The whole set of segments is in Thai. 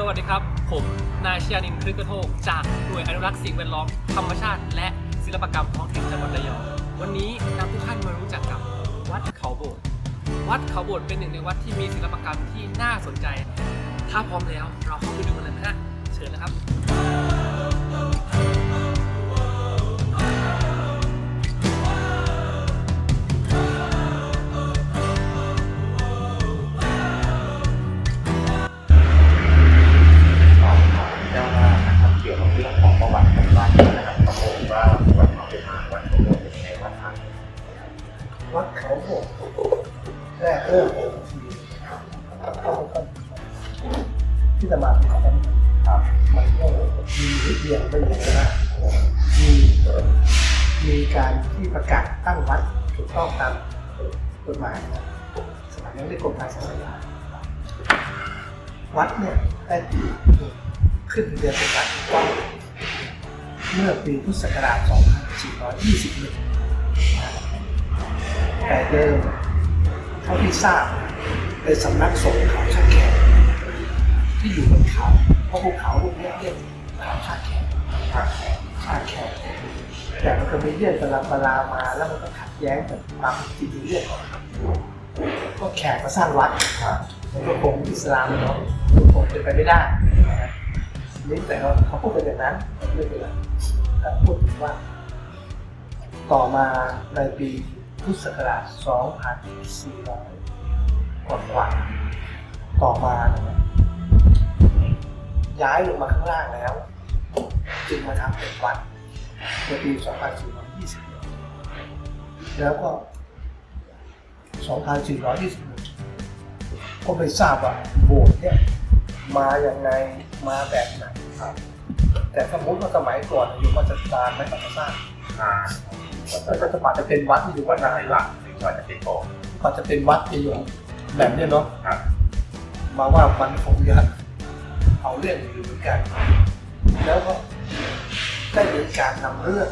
สวัสดีครับ ผมนายชยานินทร์ครึกกระโทกจากหน่วยอนุรักษ์สิ่งแวดล้อมธรรมชาติ และศิลปกรรมท้องถิ่นจังหวัดระยองวันนี้นำทุกท่านมารู้จักกับวัดเขาโบดวัดเขาโบดเป็นหนึ่งในวัดที่มีศิลปกรรมที่น่าสนใจ ถ้าพร้อมแล้วเราเข้าไปดูกันเลยนะฮะเชิญเลยครับ แรกเริ่มที่จะมาทำกันครับมันก็มีวิทยาไม่เยอะนะมีมีการที่ประกาศตั้งวัดถูกต้องตามกฎหมายนะสมัยนั้นเรียกกรมการศาสนาวัดเนี่ยได้ขึ้นเบียนเป็นวัดถูกต้องเมื่อปีพุทธศักราช 2421 แต่เดิมเท่าที่ทราบเป็นสำนักสงฆ์เขาชาแขกที่อยู่บนเขาเพราะภูเขาพวกนี้เรียกเขาชาแขกครับชาแขกแต่มันก็มีเรื่องประลาประลามาแล้วมันก็ขัดแย้งกับความจริงเรื่องก็แขกมาสร้างวัดมันก็คงอิสลามเนาะมันคงเป็นไปไม่ได้นะนี่แต่เขาเขาพูดกันอย่างนั้นไม่เป็นไรแต่พูดถึงว่า ต่อมาในปี พุทธศักราช 2400 กว่ากว่าต่อมา ย้ายลงมาข้างล่างแล้ว จึงมาทำเป็นวัดในปี 2421แล้วก็ 2421 ก็ไม่ทราบว่าโบสถ์เนี่ยมาอย่างไงมาแบบไหนครับ แต่สมมติว่าสมัยก่อนอยู่มาจัดการไม่ต้องสร้างอ่า ก็จะปาจะเป็นวัดที่อยู่วัวัดดอะไหไรนหลัล่ะกถึงว่าจะเป็นโบสถ์ปาจะเป็นวัดที่อยู่แบบเนี้ยเนาะครับมาว่ามันคงจะเอาเรื่องอยู่เหมือนกัน แล้วก็ได้มีการนำเรื่อง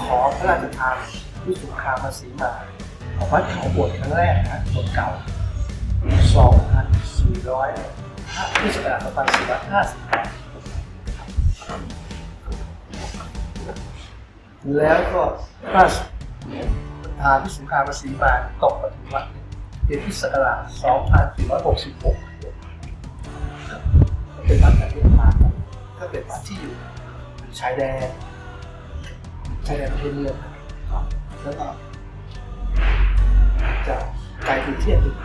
ขอพระราชทานวิสุขาภาษีมาของวัดเขาโบสถ์ครั้งแรกนะบทเก่า 2,400พุทธศักราช2458 แล้วก็พระราชทานวิสุขาภาษีมาตกมาถึงวัดเป็นพุทธศักราช2466 เป็นวัดแบบเรียนมาก็เป็นวัดที่อยู่ชายแดนชายแดนประเทศเมืองครับแล้วก็จะไกลไปเที่ยวหนึ่ง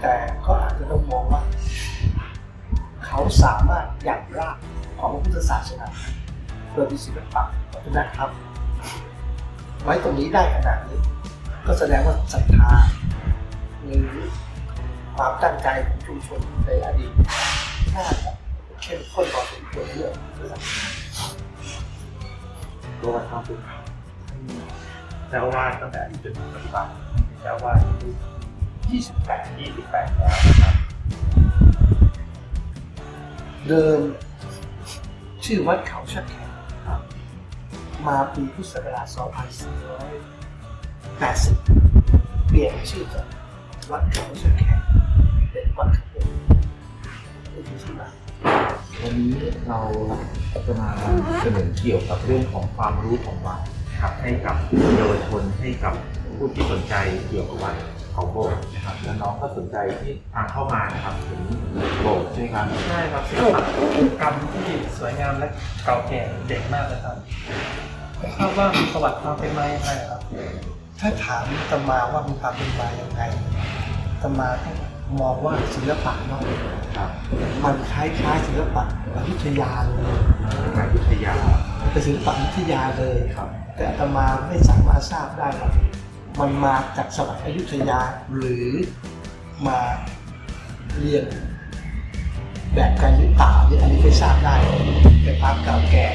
แต่ก็อาจจะต้องมองว่า เขาสามารถอย่างรากของพระพุทธศาสนา โดยมีศิลปะวัฒนธรรมไว้ตรงนี้ได้ขนาดนี้ ก็แสดงว่าศรัทธาหรือความตั้งใจของชุมชนในอดีตน่าจะเข้มข้นพอสมควรเรื่องพุทธศาสนาตัววัดท่าสุดเจ้าวาดตั้งแต่อายุจนถึงปัจจุบันเจ้าวาดอายุ28 28แล้วนะครับเดิมชื่อวัดเขาชักแขก มาปีพุทธศักราช 2480 เปลี่ยนชื่อจากวัดเขาชักแขกเป็นวัดเขาโบสถ์นี่คือที่มาวันนี้เราจะมาเสนอเกี่ยวกับเรื่องของความรู้ของวัดครับให้กับเยาวชนให้กับผู้ที่สนใจเกี่ยวกับวัดเขาโบสถ์นะครับและน้องก็สนใจที่ทางเข้ามานะครับถึงโบสถ์ใช่ไหมครับใช่ครับศิลปะกรรมที่สวยงามและเก่าแก่เด่นมากเลยครับไม่ ทราบว่ามีประวัติความเป็นมาอย่างไรครับ ถ้าถามตมาว่ามีความเป็นมาอย่างไรตมาต้องมองว่าศิลปะเนาะครับมันคล้ายๆศิลปะอยุธยาเลยนายวิทยาเป็นศิลปะอยุธยาเลยครับ แต่อาตมาไม่สามารถทราบได้ว่ามันมาจากสมัยอยุธยาหรือมาเรียนแบบการยุตาเนี่ยอันนี้ไม่ทราบได้แต่ความเก่าแก่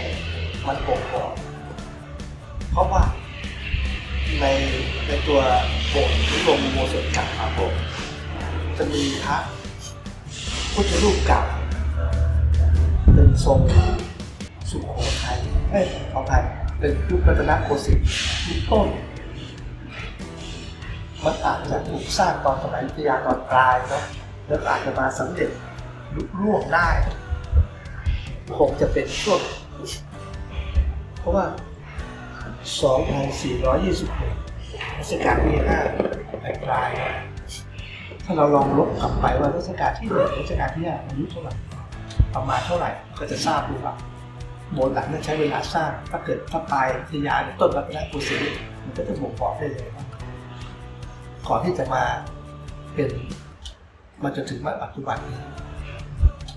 มันโกงบอก เพราะว่าในในตัวโบสถ์หรือโรงอุโบสถเก่าครับผมจะมีพระพุทธรูปเก่าเป็นทรงสุโขทัยเอ้ยขออภัยเป็นยุครัตนโกสินทร์ยุคต้นมันอาจจะถูกสร้างตอนสมัยอยุธยาตอนปลายเนาะแล้วอาจจะมาสำเร็จลุล่วงได้ คงจะเป็นช่วงเพราะว่า 2,421รัชกาลที่5ปลายๆถ้าเราลองลบกลับไปว่ารัชกาลที่หนึ่งรัชกาลที่ห้าอายุเท่าไหร่ประมาณเท่าไหร่ก็จะทราบดูว่าโบสถ์หลังนั้นใช้เวลาสร้างถ้าเกิดถ้าปลายทยาหรือต้นรัตนโกสินทร์มันก็จะบ่งบอกได้เลยว่าก่อนที่จะมาเป็นมาจนถึงมาปัจจุบันนี้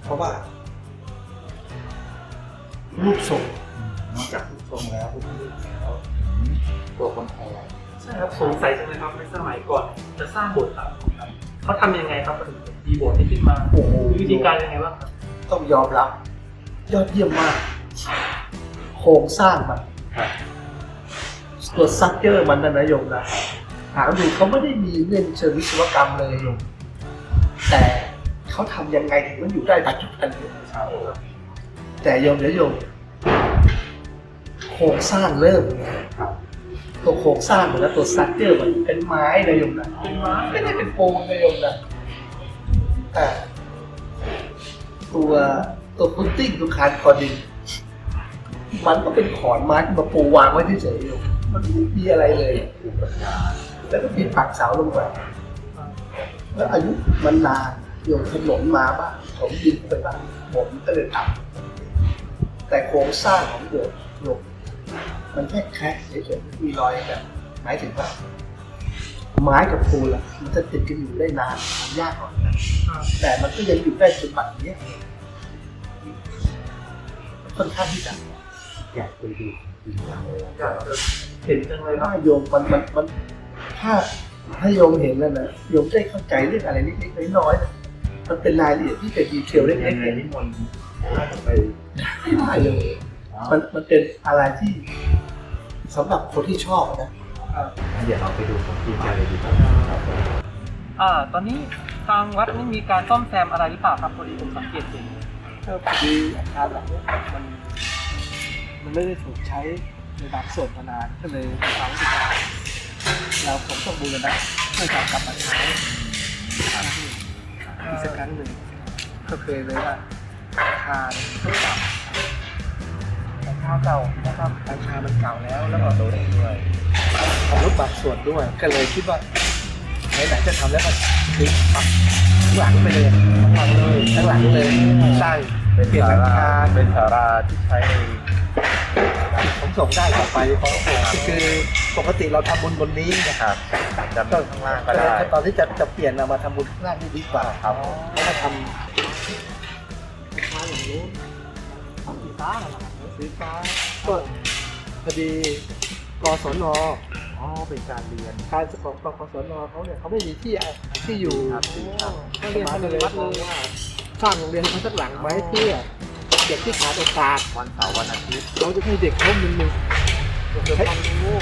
เพราะว่ารูปทรง นอกจากทุกทรงแล้วทุกรูปแล้วตัวคนไทยใช่ครับสงสัยจังเลยครับในสมัยก่อน จะสร้างโบสถ์ครับเขาทำยังไงครับถึงมีโบสถ์ที่ขึ้นมาโอ้โหมีวิธีการยังไงบ้างครับต้องยอมรับ ยอดเยี่ยมมาก โครงสร้างมันตัวซักเจอร์มันนะนะโยมนะถามดูเขาไม่ได้มีเรื่องเชิงวิศวกรรมเลยโยมแต่เขาทำยังไงถึงมันอยู่ได้ปัจจุบันนี้แต่โยมเดี๋ยวโยมโครงสร้างเริ่มไงตัวโครงสร้างเหมือนแล้วตัวซักเจอร์มันเป็นไม้นะโยมนะเป็นไม้ไม่ได้เป็นปูนนะโยมนะแต่ตัวตัวพุตติ้งตัวคานคอดิน มันก็เป็นขอนไม้ที่มาปูวางไว้เฉยๆโยมมันไม่มีอะไรเลย แล้วก็ปิดปักเสาลงไปแล้วอายุมันนานโยมถนนมาบ้างถมดินไปบ้างผมก็เลยทำแต่โครงสร้างของโยมโยม มันแค่แคร์เฉยๆมีรอยแบบหมายถึงว่าไม้กับปูนล่ะมันจะติดกันอยู่ได้นานทำยากกว่านะแต่มันก็ยังอยู่ได้จนบัดเนี้ยค่อนข้างที่จะอยากไปดูจริงจังเลยอยากเห็นจังเลยครับถ้าโยมมันมันมันถ้าถ้าโยมเห็นแล้วนะโยมได้เข้าใจเรื่องอะไรเล็กๆน้อยๆมันเป็นรายละเอียดที่เป็นดีเทลเล็กๆไงเนี่ยนิมนต์น่าไปไม่ได้เลยม นมันเป็นอะไรที่สำหรับคนที่ชอบนะเดี๋ยวเราไปดูของจริงกันเลยดีกว่าอ่า ตอนนี้ทางวัดนี่มีการซ่อมแซมอะไรหรือเปล่าครับพอดีผมสังเกตเห็นเออพอดีอาคารหลังเนี้ยมันมันไม่ได้ถูกใช้ในบางส่วนมานานก็เลยฟังสึกว่าเราผมต้องบูรณะเพื่อจะกลับมาใช้อีกสักครั้งหนึ่งก็เคยเลยว่าอาคารเก่าอา คารเก่านะครับอาคารมันเก่าแล้วแล้วก็ตัวเองด้วยอาวุธบางส่วนด้วย ก็เลยคิดว่าไหนๆจะทำแล้วก็คือปรับทั้งหลังไปเลยทั้งหลังเลยทั้งหลังเลยสร้างเป็นเปลี่ยนหศาลังลาคาเป็นศาลาที่ใช้ในผมส่งได้ต่อไปเพราะคือปกติเราทำบุญบนนี้นะครับจำข้างล่างก็ได้ตอนที่จะจะเปลี่ยนเรามาทำบุญข้างล่างนี่ดีกว่าครับเพราะว่าทมาอย่างนู้นทำสีฟ้าเหรอครับำ สีฟ้าก็พอดีกศนอ๋อเป็นการเรียน การสของกศนเขาเนี่ยเขาไม่มีที่ที่อยู่ครับครับก็เรียนภายในวัดเลยว่าสร้างโรงเรียนเขาสักหลังไว้เพื่อเด็กที่ขาดโอกาสวันเสาร์วันอาทิตย์เราจะให้เด็กเขาหนึ่งหนึ่งเกิดความรู้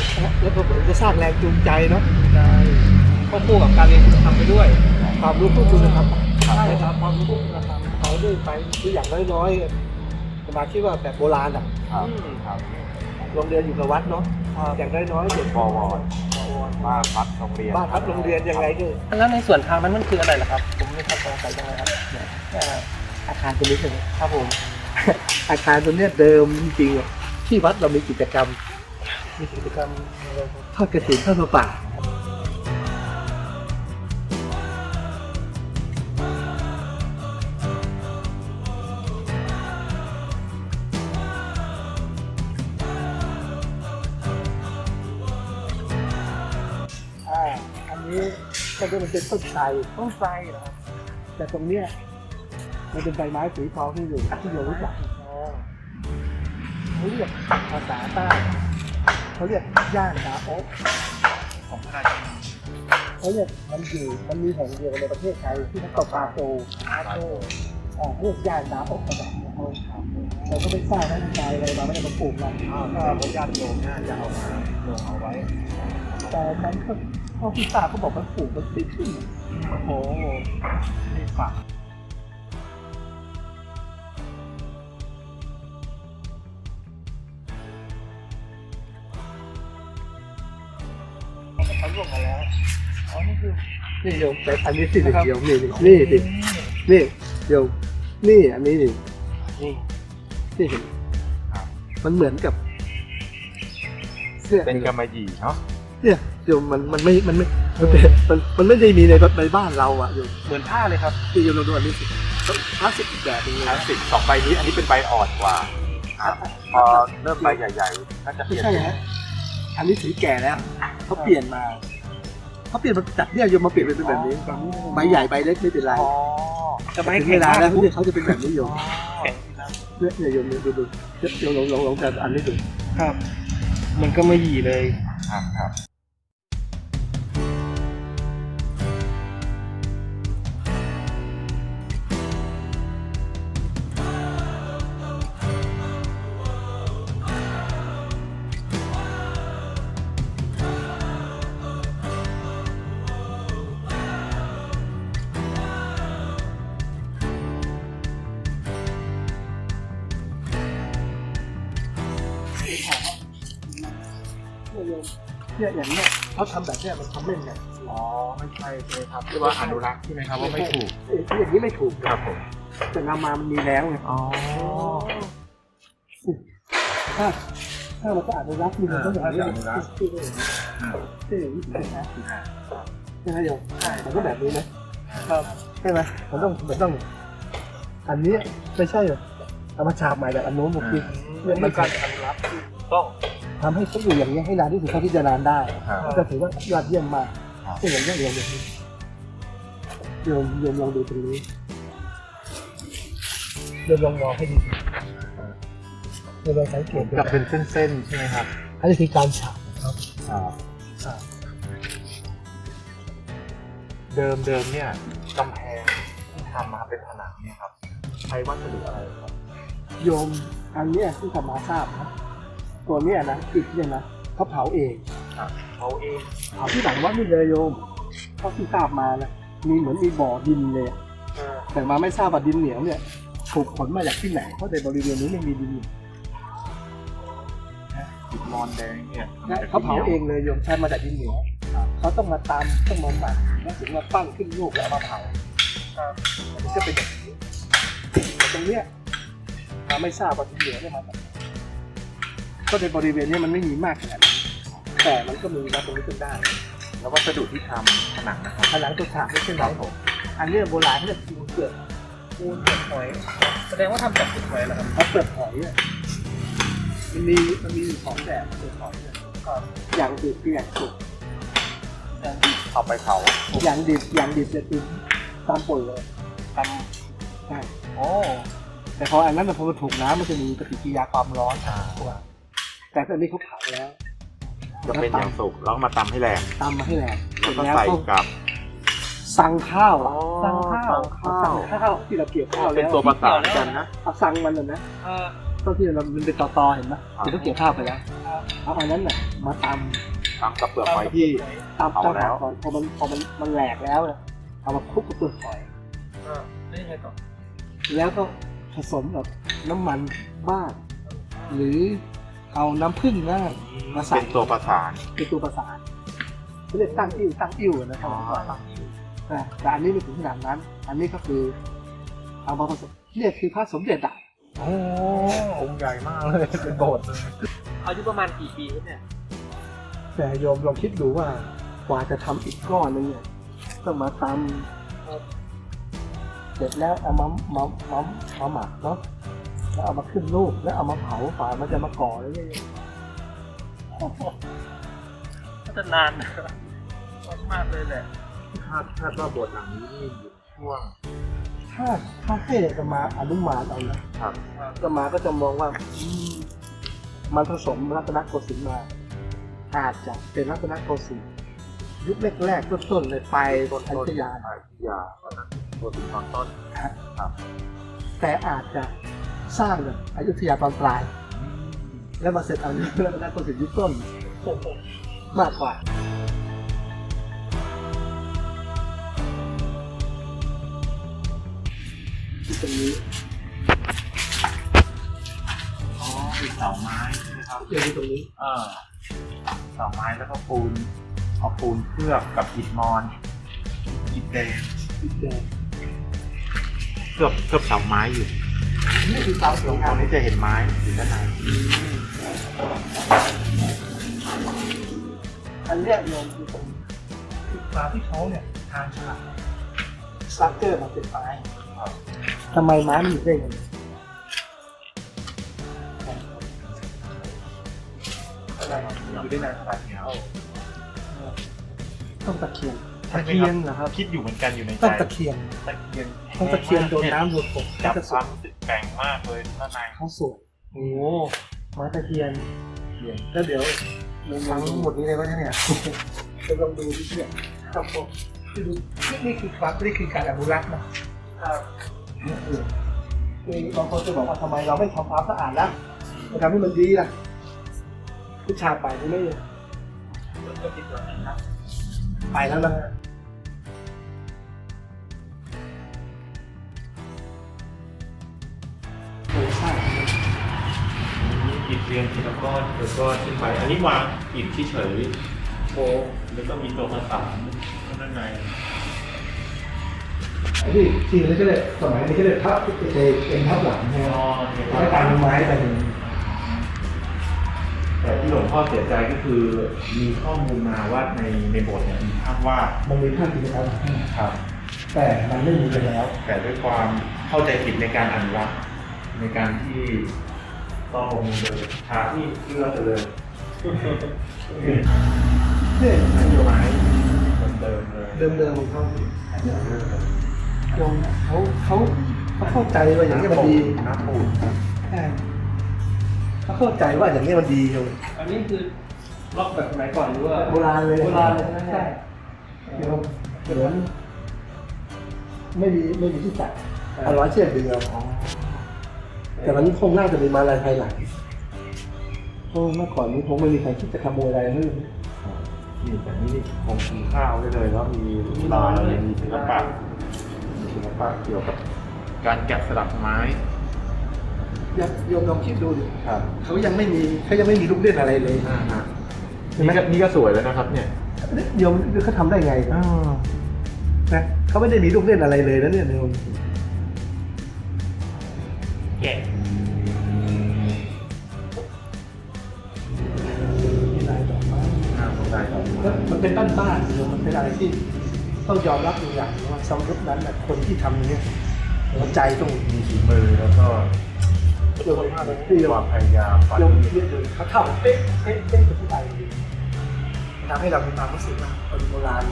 แล้วก็ผมจะสร้างแรงจูงใจเนาะได้ควบคู่กับการเรียนคุณธรรมไปด้วยความรู้ผู้คุณนะครับใช่ครับความรู้คุณธรรมเขาด้วยไปคืออย่างน้อยๆ สมาคิดว่าแบบโบราณอะครับอืมครับโรงเรียนอยู่กับวัดเนาะอย่างน้อยๆเด็กบวรบ้านพักโรงเรียนบ้านพักโรงเรียนยังไงก็แล้วในส่วนทางนั้นมันคืออะไรล่ะครับ ผมไม่เข้าใจสงสัยจังเลยครับเอ่ออาคารตัวนี้ใช่ไหมครับผมอาคารตัวเนี้ยเดิมจริงๆอะที่วัดเรามีกิจกรรม มีกิจกรรมอะไรครับทอดกระถิ่นทอดผ้าป่า ก็จะมันเป็นต้นไทรต้นไทรเหรอครับแต่ตรงเนี้ยมันเป็นใบไม้สีทองที่อยู่ที่เรารู้จักอ๋อเขาเรียกภาษาใต้เขาเรียกย่านดาโอ๊กของพระราชเขาเรียกมันอยู่มันมีแห่งเดียวในประเทศไทยที่มันตกปลาโตทานโตอ่าเรียกย่านดาโอ๊กมาจากเขาเราก็ไปสร้างนั้นใจอะไรมาไม่ได้มาปลูกมันก็พญาติโยมน่าจะเอามาลงเอาไว้ แต่นั้นก็ พ่อพี่ตาเขาบอกมันปลูกมันติดขึ้นโอ้โหนี่ฝากเขาลงมาแล้ว อ๋อ นี่คือ นี่โยมแต่อันนี้สิเดียวนี่นี่นี่นี่นี่โยมนี่อันนี้นี่นี่ที่เห็นครับมันเหมือนกับเนี่ยเป็นกำมะหยี่เนาะเนี่ย โยมมันมันไม่มันไม่มันเป็นมันมันไม่ได้มีในในบ้านเราอะโยมเหมือนผ้าเลยครับที่โยมลองดูอันนี้สิพลาสติกอีกแบบหนึงเลยทั้งนะสิบสองใบนี้อันนี้เป็นใบอ่อนกว่าครับพอเริ่มใบใหญ่ๆก็จะเปไม่ลี่ยนใช่ฮะอันนี้สีแก่แล้วเขาเปลี่ยนมาเขาเปลี่ยนมาจากเนี่ยโยมมาเปลี่ยนเป็นแบบนี้ใบใหญ่ใบเล็กไม่เป็นไรอ๋อจะไม่ถึงแข็เวงลามาแล้กวเนี่ยเขาจะเป็นแบบนี้โยมแข็งเนี่ยเนี่ยโยมดูดูดูลองลองลองลองแต่อันนี้ดู ครับ มันก็ไม่หยีเลย ครับครับ เนี่ยอย่างเนี้ยเขาทำแบบเนี้ยมันทำเล่นกันอ๋อไม่ใช่ใช่ไหมครับเรียกว่าอนุรักษ์ใช่ไหมครับว่าไม่ถูกเอ้ยอย่างนี้ไม่ถูกครับผมแต่นำมามันมีแล้วไงอ๋อถ้าถ้าเราก็อนุรักษ์นี่มันต้องอย่างนี้ถ้าจะอนุรักษ์ที่ที่ที่อย่างนี้นะใช่ไหมโยมมันก็แบบนี้นะใช่ไหมมันต้องมันต้อง อันนี้ไม่ใช่เหรอเอามาฉาบใหม่แบบอันโน้นหมดทีเนี่ยมันการอนุรักษ์ต้อง ทำให้เขาอยู่อย่างนี้ยให้นานที่สุดเท่าที่จะนานได้ ครับ ก็ถือว่ายอดเยี่ยมมากครับที่อย่างนี้โยมดูโยมโยมลองดูตรงนี้โยมลองมองให้ดีโยมลองสังเกตดูจะเป็นเส้นๆใช่ไหมครับอันนี้คือการฉาบครับอ่าฉาบเดิมเดิมเนี่ยกำแพงที่ทำมาเป็นผนังเนี่ยครับ ใช้วัสดุอะไรครับโยมอันเนี้ยที่ธรรมาทราบนะ ตัวเนี้ยนะอิฐเนี่ยนะเขาเผาเองเขาเองเผาที่หลังวัดนี่เลยโยมเขาที่ทราบมานะมีเหมือนมีบ่อดินเลยแต่มาไม่ทราบว่าดินเหนียวเนี่ยถูกขนมาจากที่ไหนเพราะในบริเวณนี้ไม่มีดินเหนียวอิฐมอนแดงเนี่ยนะเขาเผาเองเลยโยมใช้มาจากดินเหนียวเขาต้องมาตามต้องมาหมักแล้วถึงมาปั้นขึ้นรูปแล้วเอามาเผามันก็เป็นอย่างนี้แต่ตรงเนี้ยมาไม่ทราบว่าดินเหนียวเนี่ยมาจากไหน ก็ในบริเวณเนี้มันไม่มีมากขนาดนั้นแต่มันก็มีมาตรงนี้จนได้แล้ววัสดุที่ทำผนังนะครับผนังตัวฉากไม่ใช่ไหมผมอันเนี้ยโบราณเขาเรียกปูนเปลือกปูนเปลือกหอย แสดงว่าทำจากปูนหอยเหรอครับเขาเปลือกหอยเนี่ยมันมีมันมีอยู่สองแบบเปลือกหอยเนี่ยอย่างดิบกับอย่างสุกเอาไปเผาอย่างดิบอย่างดิบจะคือตามปุ๋ยเลยตามใช่โอ้แต่พออันนั้นน่ะพอมันถูกน้ำมันจะมีปฏิกิริยาความร้อนตัว แต่ตอนนี้เขาเผาแล้วจะเป็นอย่างสุกแล้วก็มาตำให้แรงตามมาให้แรงเสแล้วร็จก็แล้วใส่ก็กับ สั่งข้าวอ๋อสั่งข้าวสั่งข้าว สั่งข้าวที่เราเกี่ยวข้าวเป็นแล้วตัวประสานกันนะ เอาสั่งมันน่ะนะเออ ต้นที่เรามันเป็นตอตอๆเห็นไหมครับที่เขาเกี่ยวข้าวไปแล้วเอาอันนั้นน่ะมาตตำกับเปลือกหอยที่ำตำเอาตำแล้ว ก่อนพอมันพอมันมันแหลกแล้วน่ะเอามาคลุกกับเปลือกหอย เออแล้วยังไงต่อแล้วก็ผสมกับน้ำมันบ้างหรือ เอาน้ำผึ้งง่ายมาใส่เป็นตัวประสาน เป็นตัวประสานเขาเรียกตั้งอิ่วตั้งอิ่วนะครับแต่แต่อันนี้ไม่ถึงขนาดนั้น อันนี้ก็คือเอามาผสมเนี่ยคือพระสมเด็จอะโอ้องค์ใหญ่มากเลยเป็นโบสถ์เลยอายุประมาณกี่ปีครับเนี่ยแต่โยมลองคิดดูว่ากว่าจะทำอีกก้อนนึงเนี่ยต้องมาตำเสร็จแล้วเอามามามามาหมักเนาะ แล้วเอามาขึ้นรูปแล้วเอามาเผาฝ่ามันจะมาก่อแล้วเนี่ยก็จะนานนะมากเลยแหละคาดคาดว่าโบสถ์หลังนี้นี่อยู่ช่วงถ้าถ้าให้จะมาอนุมานเอานะครับจะมาก็จะมองว่าอืมมันผสมรัตนโกสินทร์มา อาจจะเป็นรัตนโกสินทร์ยุคแรกๆต้นๆเลยไปบนอยุธยาอยุธยาตอนนั้นโบสถ์ตอนต้นครับแต่อาจจะ สร้างแบบอยุธยาตอนปลาย แล้วมาเสร็จเอานี้รัตนโกสินทร์ยุคต้นมากกว่าที่ตรงนี้อ๋อเป็นเสาไม้ใช่ไหมครับเรียนที่ตรงนี้เออเสาไม้แล้วก็ปูนเอาปูนเคลือบกับอิฐมอนอิฐแดงอิฐแดงเคลือบเคลือบเสาไม้อยู่ นี่คือความสวยงารมงนี้จะเห็นไม้อยู่ด้านในอันเนี้ยโยมคือตรงคือฟ้าที่เขาเนี่ยทางฉลาดสตรัคเจอร์มันเป็นไม้ทำไมไม้มันอยู่ได้ยังไงอยู่ได้นานขนาดนี้ครับต้องตะเคียน ตะไหมเคียครับนนะครับคิดอยู่เหมือนกันอยู่ในใจต้องตะเคียนตะเคียนต้องตะเคียนโดนน้ำโดนฝนจับจะสคววายมรู้สึกแกร่งมากเลยด้านในเขาสวยโอ้ไม้ตะเคียนแล้วเดี๋ยวทั้งหมดนี้เลยว่าเนี่ยจะลองดูดิเนี่ยครับผมที่ดูนี่นี่คือความนี่คือการอนุรักษ์นะครับเนี่ยเออคือบางคนจะบอกว่าทำไมเราไม่ทำความสะอาดนะมาทำให้มันดีล่ะผู้ชายไปนี่ไม่ไปแล้วนะ เรียงทีละก้อนแล้วก็ขึ้นไป อันนี้วางอิฐที่เฉยโค้งแล้วก็มีตัวผสานด้านในไอ้ที่จริงแล้ก็เลยสมัยนี้ก็เลยทับเป็นทับหลังใช่ไหมอ๋อเนี่ยไม่ตามไม้ไปถึงแต่ที่หลวงพ่อเสียใจก็คือมีข้อมูลมาว่าในในโบสถ์เนี่ยมีภาพวาดมันมีท่านกิจกรรมครับ แต่มันไม่มีไปแล้ว แต่ด้วยความเข้าใจผิดในการอนุรักษ์ในการที่ ต้องลงมือเลยทาที่เลือกเลยเนี่ยไม้เหมือนเดิมเลยเดิมเดิมๆของเขาโยมเขาเขาเขาเข้าใจว่าอย่างนี้มันดีน้ำปูนใช่เขาเข้าใจว่าอย่างนี้มันดีโยมอันนี้คือล็อกแบบสมัยก่อนหรือว่าโบราณเลยโบราณเลยใช่ไหมใช่โยมเหมือนไม่มีไม่มีที่ตัดเอาร้อยเชือกดึงเอา แต่วันนี้คงน่าจะมีมาลายภายหลังเพราะเมื่อก่อนนี้คงไม่มีใครคิดจะขโมยอะไรเลยนี่แต่นี่คงกินข้าวได้เลยแล้วมีลายมีศิลปะมีศิลปะเกี่ยวกับการแกะสลักไม้ยังโยมลองคิดดูดิครับเขายังไม่มีเขายังไม่มีลูกเล่นอะไรเลยอ่าฮะนี่ก็นี่ก็สวยแล้วนะครับ เนี่ยโยมเขาทำได้ไงนะเขาไม่ได้มีลูกเล่นอะไรเลยนะเนี่ยโยม ที่ต้องยอมรับอยู่อย่างว่าสมยุคนั้นน่ะคนที่ทำอย่าเนี้ยหัวใจต้องมีฝีมือแล้วก็เยมที่โยความพยายามฝันโยมเรียกเลยเขาทำเป๊ะเป๊ะเป๊ะกับผู้ใดทำให้เรามีความรู้สึกว่าคนโบราณ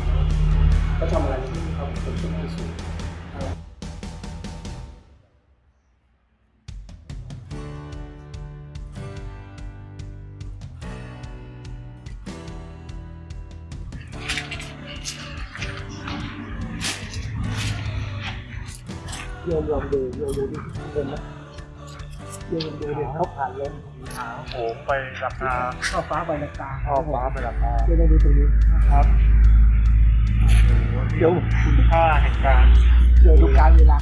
เขาทำอะไรที่เขาเป็นต้นที่สูง โยมลองดูโยมดูที่ข้างบนโยมดูเดี๋ยวเขาผ่านลมขาวโหมไปราคาเข้าฟ้าใบละกาท่อฟ้าไปราคาโยมดูตรงนี้นะครับเดี๋ยวคุณค่าแห่งการโยมดูการเวลา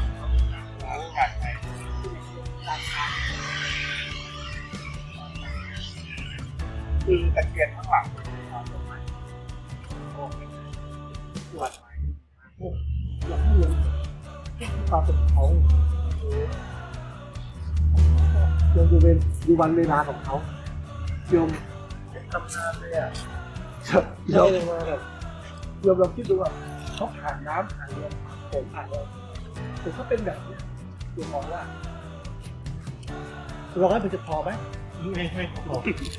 คือตะเกียงข้างหลังปวด ความเป็นเขาโยมดูเป็นดูวันเวลาของเขาโยมทำงานเลยอะโยมโยมลองคิดดูว่าเขาผ่านน้ำผ่านลมผมผ่านลมแต่เขาเป็นแบบเนี้ยโยมมองว่าร้อยมันจะพอไหมไม่ไม่พอ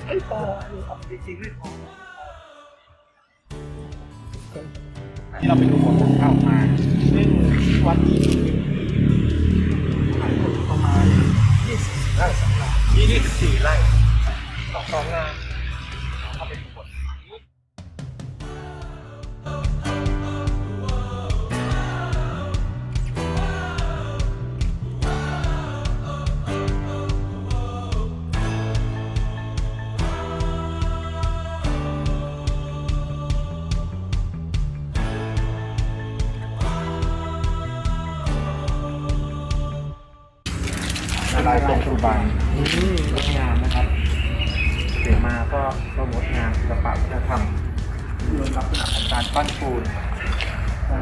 ไม่พอจริงๆไม่พอที่เราไปดูของเข้ามาซึ่ง วันนี้ขายหมดประมาณ24ไร่สองงาน24ไร่สองสองงาน ธรรมรวมลักษณะของการปั้นปูน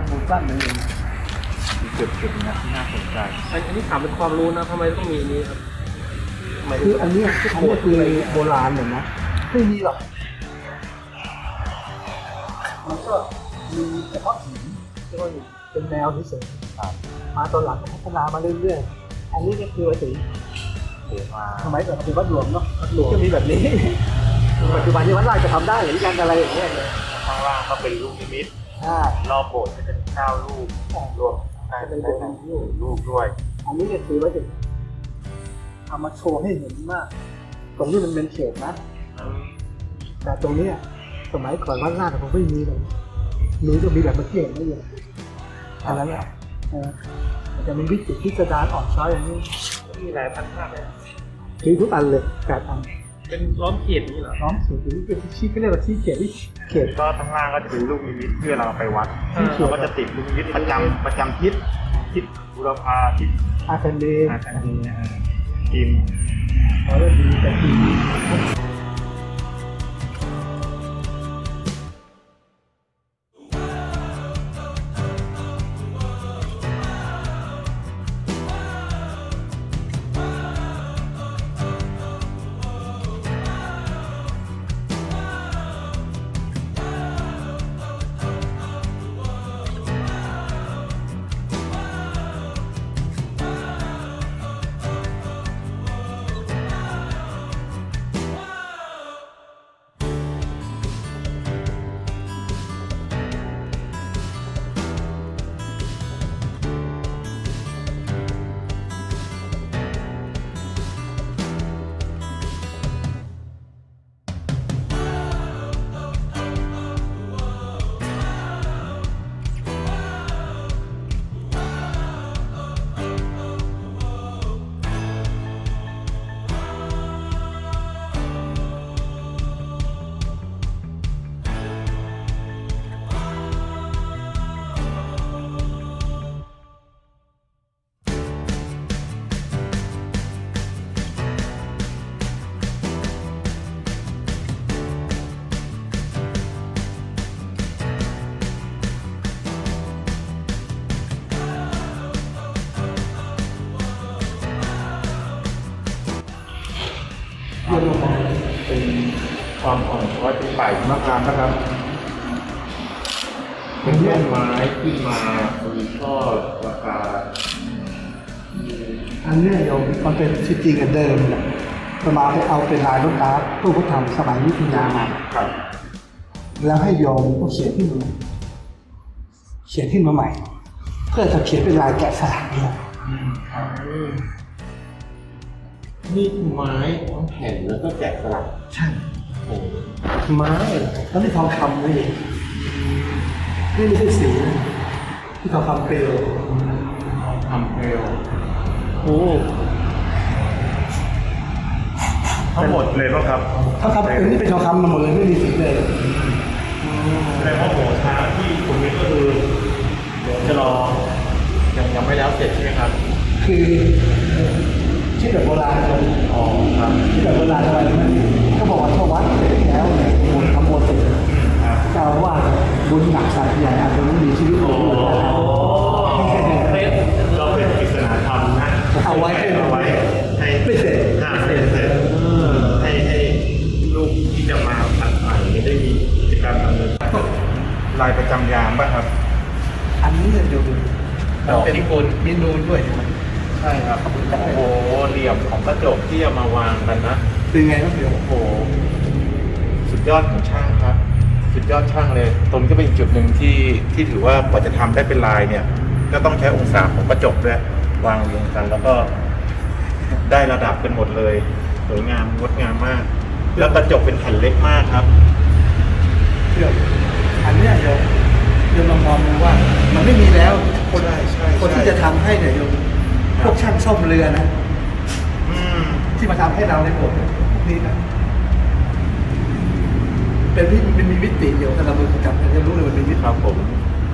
มูลสั้นนั่นเองมีจุดจุดเนี้ยที่น่าสนใจอันอันนี้ถามเป็นความรู้นะทำไมต้องมีอันนี้ครับหมายถึงคืออันเนี้ยอันเนี้ยคือโบราณเนี่ยนะไม่มีหรอกมันก็มีเฉพาะหินที่ว่าเป็นแนวที่เสริมมาตอนหลังก็พัฒนามาเรื่อยๆอันนี้ก็คือว่าถึงเดี๋ยวมาสมัยก่อนเป็นวัดหลวงเนาะวัดหลวงก็มีแบบนี้ ปัจจุบันที่วัดราชจะทำได้เหมือนกันอะไรอย่างเงี้ยเลยข้างล่างก็เป็นลูกนิมิตใช่รอบโบสถ์ก็จะมีเก้าลูกรวมได้เป็นลูกด้วย อันนี้ก็คือว่าถึงเอามาโชว์ให้เห็นว่าตรงนี้มันเป็นเขตนะ แต่ตรงเนี้ยสมัยก่อนวัดราชผมไม่มีเลยมีก็มีแบบเมื่อกี้เห็นไม่เยอะอันนั้นแหละเออมันจะมีวิจิตรพิสดารอ่อนช้อยอย่างนี้มีหลายพันมากเลยมีทุกอันเลยแปดอัน เป็นล้อมเขตนี้เหรอน้อมสีที่เป็นชี้ก็เรียกว่าชี้เขตที่เขตก็ข้างล่างก็จะเป็นลูกนิมิตเพื่อเราไปวัดอ่าเราก็จะติดลูกนิมิตประจำประจำทิศทิศบุรพาทิศอาคันเดย์อาคานีอ่าทีมเขาเรียกดีแต่ดีเความอ่อนช้อยเป็นป่ายมะพร้าวนะครับ เป็นต้นไม้ขึ้นมามีช่อราคาอันเนี้ยโยมมันเป็นที่จริงกันเดิมเนี่ยประมาณให้เอาเป็นลายลูกค้าผู้พุทธธรรมสมัยวิทยามาครับแล้วให้โยมก็เขียนขึ้นมาเขียนขึ้นมาใหม่ เพื่อจะเขียนเป็นลายแกะสลักเนี่ยนี่คือไม้ทั้งแผ่นแล้วก็แกะสลักใช่ โอ้โหไม้แล้วนี่ทองคำนี่นี่ไม่ใช่สีนะที่ทองคำเปลวทำเพลวโอ้ทั้งหมดเลยป่ะครับทองคำเปลวนี่เป็นทองคำมาหมดเลยไม่มีสีเลยแสดงว่าโหช้างที่คุณมิตรก็คือเดี๋ยวจะรอยังยังไม่แล้วเสร็จใช่ไหมครับ คือที่แบบโบราณเลยอ๋อครับที่แบบโบราณอะไรนะ ว่าสบุญหนักสัตว์ใหญ่อาจจะไม่มีชีวิตอยู่เลยนะครับเราเป็นปริศนาธรรมนะเอาไว้เอาไว้ให้ไม่เสร็จอ่าไม่เสร็จให้ให้ลูกที่จะมาผัดใหม่ได้มีกิจกรรมดำเนินลายประจำยามป่ะครับ อันนี้เนี่ยดูดอกพิกุลมีนูนด้วยใช่ครับโอ้โหเหลี่ยมของกระจกที่เอามาวางกันนะเป็นไงครับเดี๋ยวโอ้โหสุดยอดของช่างครับ สุดยอดช่างเลยตรงนี้ก็เป็นจุดหนึ่งที่ที่ถือว่ากว่าจะทำได้เป็นลายเนี่ย ก็ต้องใช้องศาของกระจกด้วยวางเรียงกันแล้วก็ได้ระดับกันหมดเลยสวยงามงดงามมาก แล้วกระจกเป็นแผ่นเล็กมากครับเดี๋ยวอันเนี้ยเดี๋ยวเดี๋ยวลองมองดูว่า มันไม่มีแล้วคนใช่ใช่คนที่ใช่จะทำให้เนี่ยโยมพวกช่างซ่อมเรือนะอืมที่มาทำให้เราในโบสถ์พวกนี้นะ เป็นที่มันมีมิติอยู่แต่เรามือจับเราจะรู้เลยมันมีมิติครับผม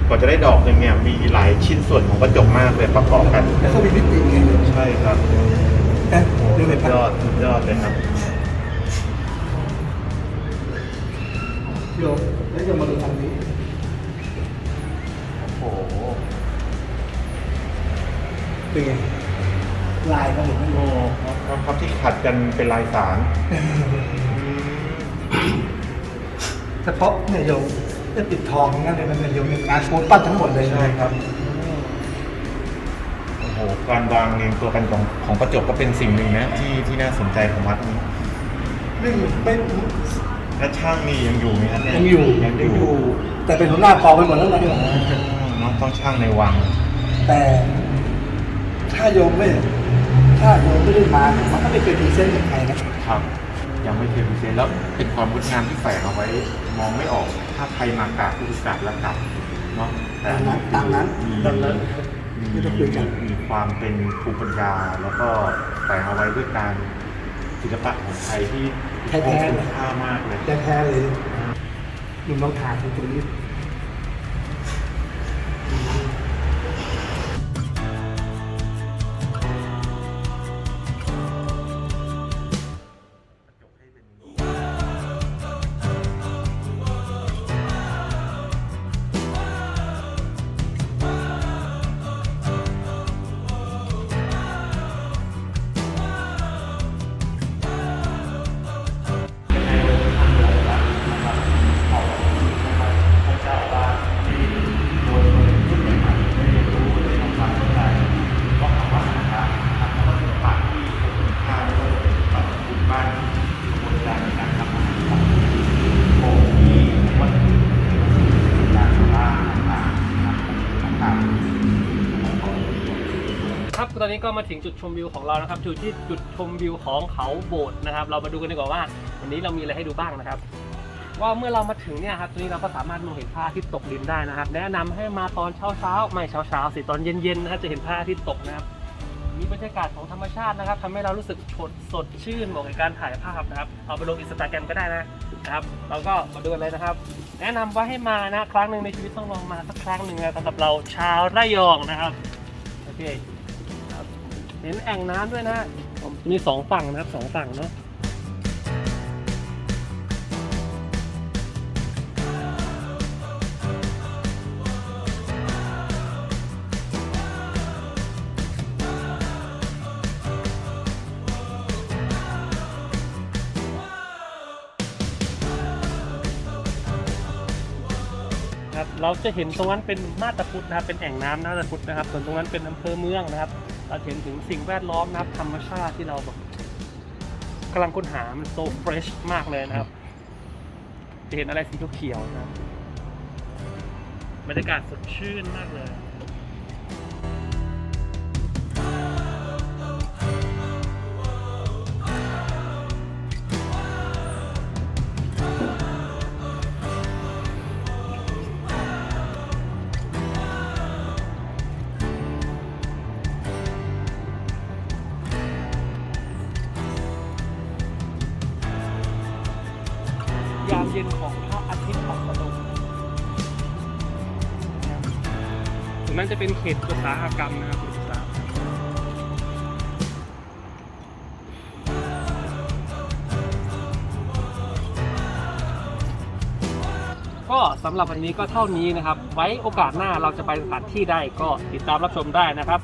กว่าจะได้ดอกหนึ่งเนี่ยมีหลายชิ้นส่วนของกระจกมากเลยประกอบกันแล้วก็มีมิติไงโยมใช่ครับเอ๊ะโอ้ดูสุเลยดปะยอดสุดยอดเลยครับโยมแล้วโยมมาดูทางนี้โอ้โหเป็นไงลายเขาเห็นไหมโอ้ครับครับที่ขัดกันเป็นลายสาร เฉพาะเนี่ยโยมจะปิดทองอย่างนั้นเลยมันเนี่ยโยมเป็นงานโพสต์ปั้นทั้งหมดเลยใช่ครับ โอ้โหการวางเรียงตัวกันของของประจบก็เป็นสิ่งหนึ่งนะที่ที่น่าสนใจของวัดนี้ไม่ไม่และช่างนี่ยังอยู่ไหมครับเนี่ยังอยู่ยังยังออยู่ยู่ แต่เป็นหัวหน้ากองไปหมดแล้วนะโยมน้องต้องช่างในวัง แต่ถ้าโยมไม่ถ้าโยมไม่ได้มามันก็ไม่เคยพรีเซนต์กับใครนะครับ ยังไม่เคยพรีเซนต์แล้วเป็นความงดงามที่แฝงเอาไว้ มองไม่ออก ถ้าใครมากราบก็คือกราบแล้วกลับเนาะแต่ตามนั้นตามนั้นมีไม่ต้องคุยกัน มีความเป็นภูมิปัญญา แล้วก็แฝงเอาไว้ด้วยการศิลปะของไทยที่แท้ๆคุณค่ามากเลยแท้ๆเลยโยมลองถามดูตรงนี้ อนนี้ก็มาถึงจุดชมวิวของเรานะครับอยู่ที่จุดชมวิวของเขาโบสถ์นะครับ เรามาดูกันดีกว่าว่า วันนี้เรามีอะไรให้ดูบ้างนะครับ ว่าเมื่อเรามาถึงเนี่ยครับตอนนี้เราก็สามารถมองเห็นพระอาทิตย์ตกดินได้นะครับ แนะนำให้มาตอนเช้าเช้าไม่เช้าเช้าสิตอนเย็นๆนะครับจะเห็นพระอาทิตย์ตกนะครับมีบรรยากาศของธรรมชาตินะครับทำให้เรารู้สึกสดสดชื่นเหมาะกับการถ่ายภาพนะครับ เอาไปลงอินสตาแกรมก็ได้นะนะครับ เราก็มาดูกันเลยนะครับ แนะนำว่าให้มานะครั้งหนึ่งในชีวิตต้องลองมาสักครั้งหนึ่งนะสำหรับเราชาวระยองนะครับโอเค เห็นแอ่งน้ำด้วยนะผมมีสองฝั่งนะครับสองฝั่งเนาะครับเราจะเห็นตรงนั้นเป็นมาตาพุทธนะครับเป็นแอ่งน้ำมาตาพุทธนะครับ ส่วนตรงนั้นเป็นอำเภอเมืองนะครับ เราเห็นถึงสิ่งแวดล้อมนะครับธรรมชาติที่เราแบบกำลังค้นหา มันโซเฟรชมากเลยนะครับ จะเห็นอะไรสีเขียวๆนะครับบรรยากาศสดชื่นมากเลย จะเป็นเขตอุตสาหกรรมนะครับอุตสาหกรรมก็สำหรับวันนี้ก็เท่านี้นะครับ ไว้โอกาสหน้าเราจะไปสถานที่ใดก็ติดตามรับชมได้นะครับ